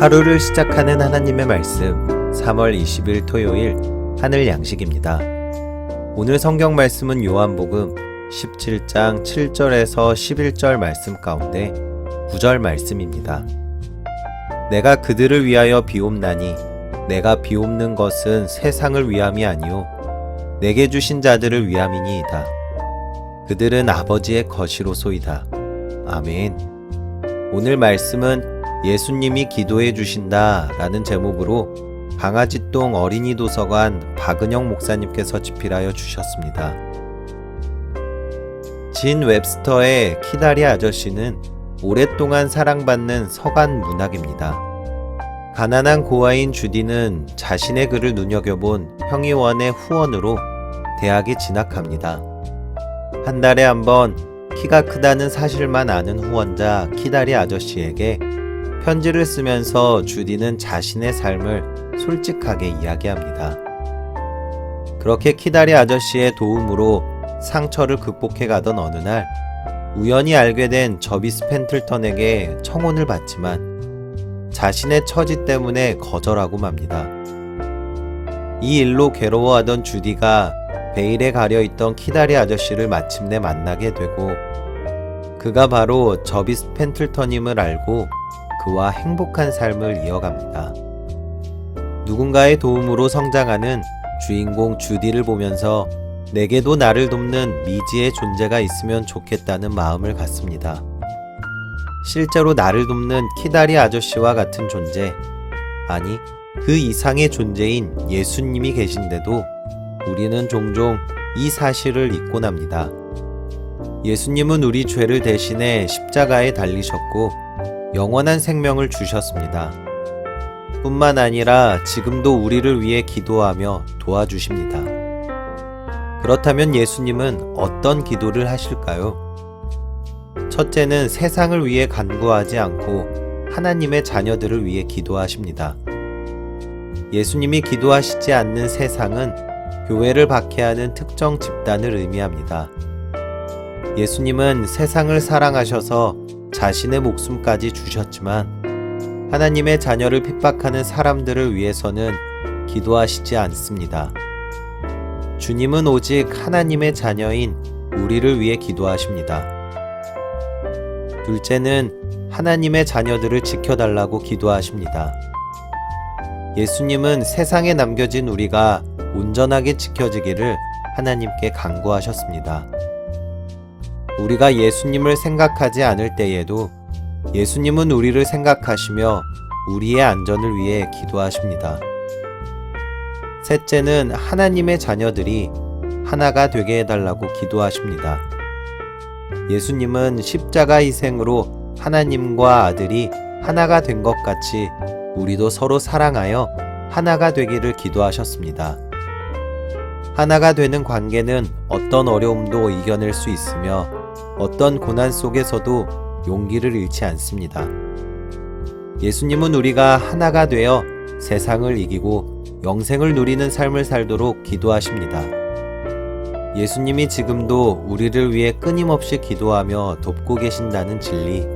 하루를 시작하는 하나님의 말씀 3월 20일 토요일 하늘 양식입니다. 오늘 성경 말씀은 요한복음 17장 7절에서 11절 말씀 가운데 9절 말씀입니다. 내가 그들을 위하여 비옵나니 내가 비옵는 것은 세상을 위함이 아니요 내게 주신 자들을 위함이니이다. 그들은 아버지의 것이로소이다. 아멘. 오늘 말씀은 예수님이 기도해 주신다 라는 제목으로 강아지똥 어린이 도서관 박은영 목사님께서 집필하여 주셨습니다. 진 웹스터의 키다리 아저씨는 오랫동안 사랑받는 서간 문학입니다. 가난한 고아인 주디는 자신의 글을 눈여겨본 형의원의 후원으로 대학에 진학합니다. 한 달에 한 번 키가 크다는 사실만 아는 후원자 키다리 아저씨에게 편지를 쓰면서 주디는 자신의 삶을 솔직하게 이야기합니다. 그렇게 키다리 아저씨의 도움으로 상처를 극복해 가던 어느 날 우연히 알게 된 저비스 펜틀턴에게 청혼을 받지만 자신의 처지 때문에 거절하고 맙니다. 이 일로 괴로워하던 주디가 베일에 가려 있던 키다리 아저씨를 마침내 만나게 되고 그가 바로 저비스 펜틀턴임을 알고 그와 행복한 삶을 이어갑니다. 누군가의 도움으로 성장하는 주인공 주디를 보면서 내게도 나를 돕는 미지의 존재가 있으면 좋겠다는 마음을 갖습니다. 실제로 나를 돕는 키다리 아저씨와 같은 존재, 아니, 그 이상의 존재인 예수님이 계신데도 우리는 종종 이 사실을 잊곤 합니다. 예수님은 우리 죄를 대신해 십자가에 달리셨고 영원한 생명을 주셨습니다. 뿐만 아니라 지금도 우리를 위해 기도하며 도와주십니다. 그렇다면 예수님은 어떤 기도를 하실까요? 첫째는 세상을 위해 간구하지 않고 하나님의 자녀들을 위해 기도하십니다. 예수님이 기도하시지 않는 세상은 교회를 박해하는 특정 집단을 의미합니다. 예수님은 세상을 사랑하셔서 자신의 목숨까지 주셨지만 하나님의 자녀를 핍박하는 사람들을 위해서는 기도하시지 않습니다. 주님은 오직 하나님의 자녀인 우리를 위해 기도하십니다. 둘째는 하나님의 자녀들을 지켜달라고 기도하십니다. 예수님은 세상에 남겨진 우리가 온전하게 지켜지기를 하나님께 간구하셨습니다. 우리가 예수님을 생각하지 않을 때에도 예수님은 우리를 생각하시며 우리의 안전을 위해 기도하십니다. 셋째는 하나님의 자녀들이 하나가 되게 해달라고 기도하십니다. 예수님은 십자가 희생으로 하나님과 아들이 하나가 된 것 같이 우리도 서로 사랑하여 하나가 되기를 기도하셨습니다. 하나가 되는 관계는 어떤 어려움도 이겨낼 수 있으며 어떤 고난 속에서도 용기를 잃지 않습니다. 예수님은 우리가 하나가 되어 세상을 이기고 영생을 누리는 삶을 살도록 기도하십니다. 예수님이 지금도 우리를 위해 끊임없이 기도하며 돕고 계신다는 진리.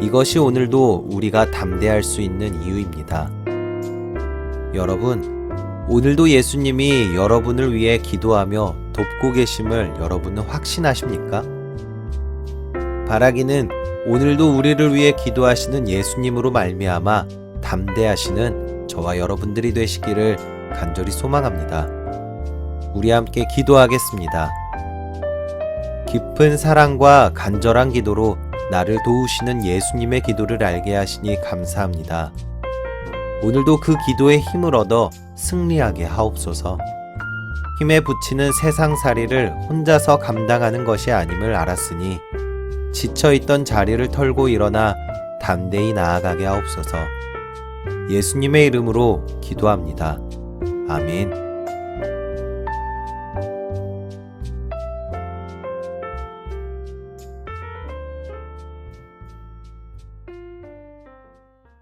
이것이 오늘도 우리가 담대할 수 있는 이유입니다. 여러분, 오늘도 예수님이 여러분을 위해 기도하며 돕고 계심을 여러분은 확신하십니까? 바라기는 오늘도 우리를 위해 기도하시는 예수님으로 말미암아 담대하시는 저와 여러분들이 되시기를 간절히 소망합니다. 우리 함께 기도하겠습니다. 깊은 사랑과 간절한 기도로 나를 도우시는 예수님의 기도를 알게 하시니 감사합니다. 오늘도 그 기도에 힘을 얻어 승리하게 하옵소서. 힘에 부치는 세상 살이를 혼자서 감당하는 것이 아님을 알았으니 지쳐있던 자리를 털고 일어나 담대히 나아가게 하옵소서. 예수님의 이름으로 기도합니다. 아멘.